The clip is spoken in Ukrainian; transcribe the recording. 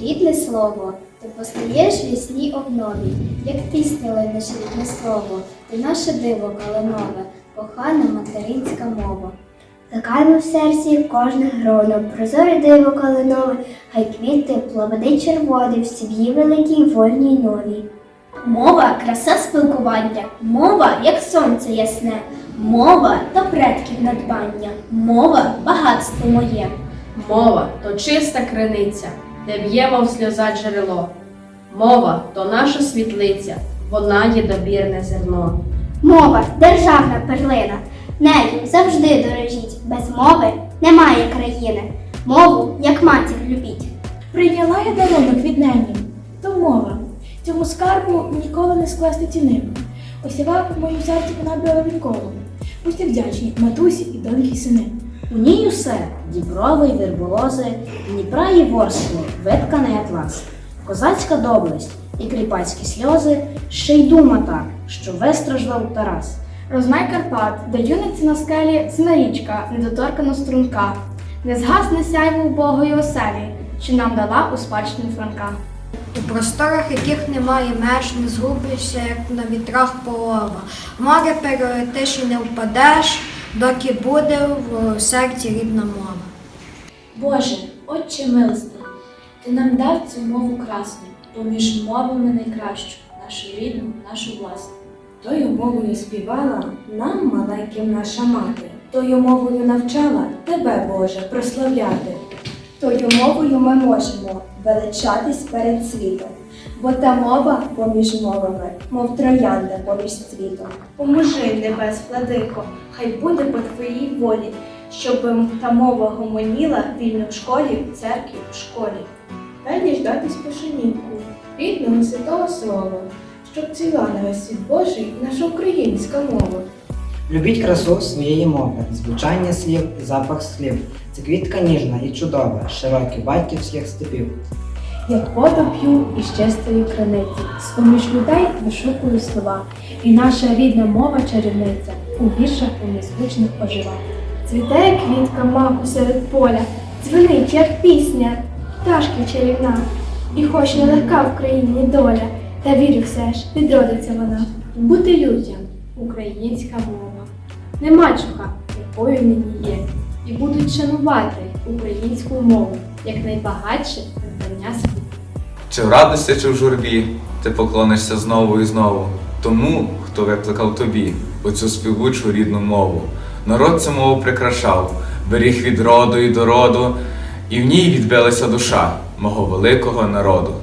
Рідне слово, ти постаєш в ясній обнові, як пісня линеш рідне слово, ти наше диво калинове, кохана материнська мова. Плекаймо в серці кожне гроно, прозоре диво калинове, хай квіти плаводи червоний в сім'ї великій вольній новій. Мова краса спілкування, мова як сонце ясне, мова то предків надбання, мова багатство моє. Мова то чиста криниця, де б'є, мов сльоза джерело. Мова то наша світлиця, вона є добірне зерно. Мова державна перлина. Нею завжди дорожіть. Без мови немає країни. Мову, як матір, любіть. Прийняла я дарунок від неї, то мова. Цьому скарбу ніколи не скласти ціни. Осівав у моїм серці вона біла відколу. Будьте вдячні матусі і доньки сини. У ній усе діброви й верболози, Дніпра і ворсло, витканий атлас, козацька доблесть і кріпацькі сльози, ще й дума так, що вистраждав Тарас. Розмай Карпат, де юниці на скелі річка, недоторкана струнка. Не згасне сяйво убогої оселі, що нам дала у спадщину Франка. У просторах, яких немає меж, не згубишся, як на вітрах полова. Море перелетиш і не впадеш, доки буде в серці рідна мова. Боже, Отче милостивий, ти нам дав цю мову красну, поміж мовами найкращу, нашу рідну, нашу власну. Тою мовою співала нам, маленьким наша мати, тою мовою навчала тебе, Боже, прославляти. Тою мовою ми можемо величатись перед світом, бо та мова поміж мовами, мов троянда поміж світом. Поможи, небес, владико, хай буде по твоїй волі, щоб та мова гомоніла вільно в школі, в церкві, в школі. Дай ждатись пошанівку, рідного святого слова, щоб ціла на весь світ Божий наша українська мова. Любіть красу своєї мови, звучання слів, запах слів. Це квітка ніжна і чудова, широкий батьківських степів. Як воду п'ю із чистої криниці, з-поміж людей вишукую слова, і наша рідна мова чарівниця у віршах у незвичних ожива. Цвіте квітка маку серед поля, дзвенить, як пісня, пташки чарівна, і хоч нелегка в країні доля, та вірю все ж, відродиться вона. Бути людям українська мова, не мачуха, якою нині є, і будуть шанувати українську мову як найбагатше надбання. Чи в радості, чи в журбі, ти поклонишся знову і знову тому, хто викликав тобі оцю співучу рідну мову. Народ цю мову прикрашав, беріг від роду і до роду, і в ній відбилася душа мого великого народу.